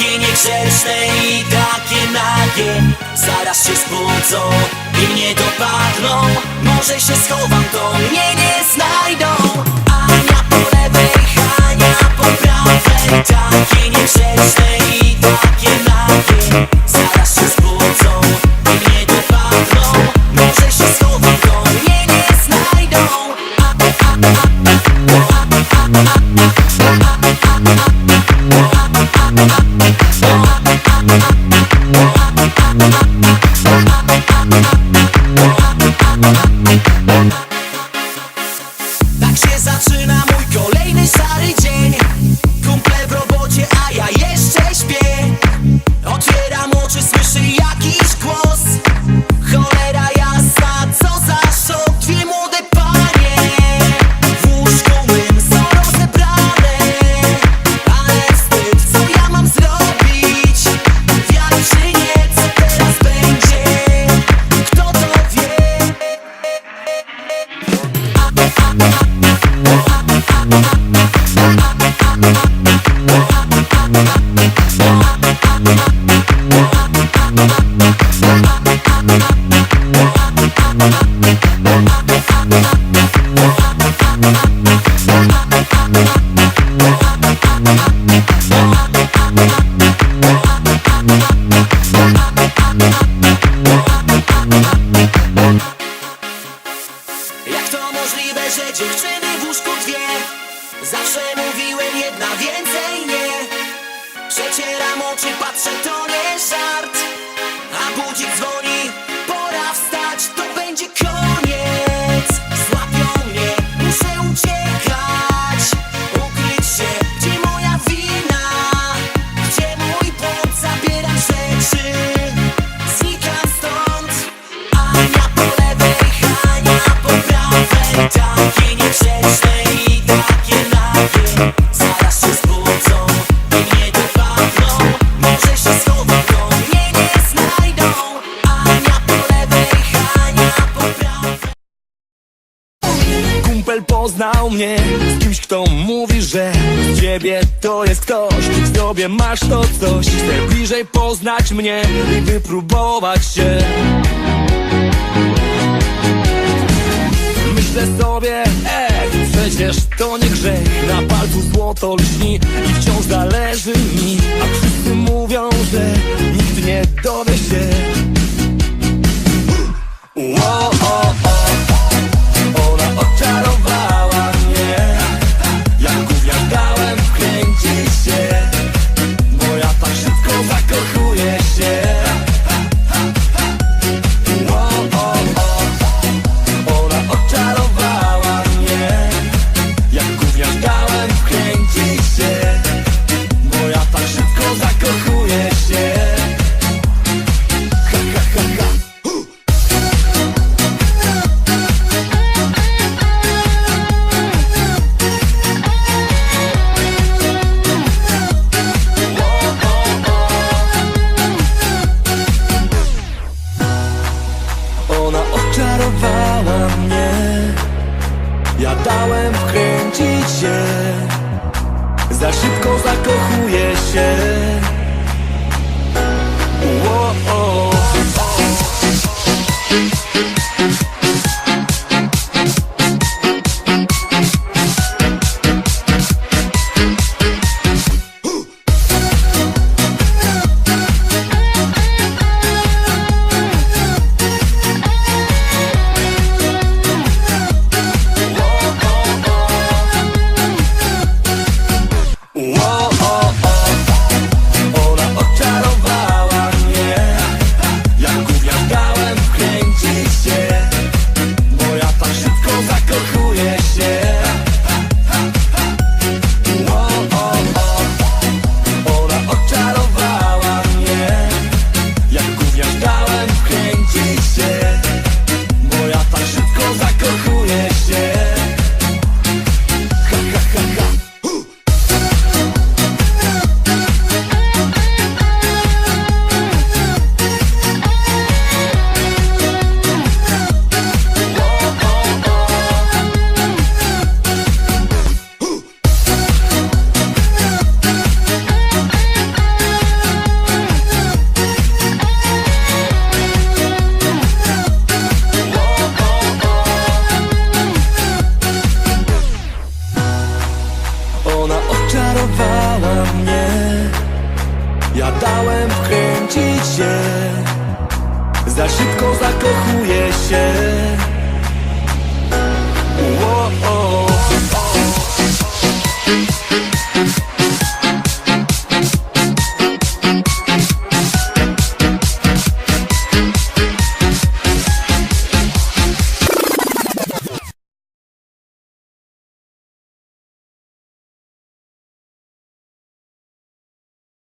Takie niegrzeczne i takie nagie. Zaraz się zbudzą i mnie dopadną. Może się schowam, to mnie nie znajdą. Ania po lewej, Hania po prawej. Takie niegrzeczne i możliwe, że dziewczyny w łóżku dwie? Zawsze mówiłem jedna więcej nie Przecieram oczy, patrzę, to nie żart. A budzik dzwoni, poznał mnie z kimś, kto mówi, że ciebie to jest ktoś. W sobie masz to coś Chcę bliżej poznać mnie i wypróbować się. Myślę sobie, ej, przecież to nie grzech. Na palcu złoto lśni i wciąż zależy mi. A wszyscy mówią, że nikt nie dowie się oczarowała mnie. Ja dałem wkręcić się. Za szybko zakochuję się porwała mnie. Ja dałem wkręcić się. Za szybko zakochuję się.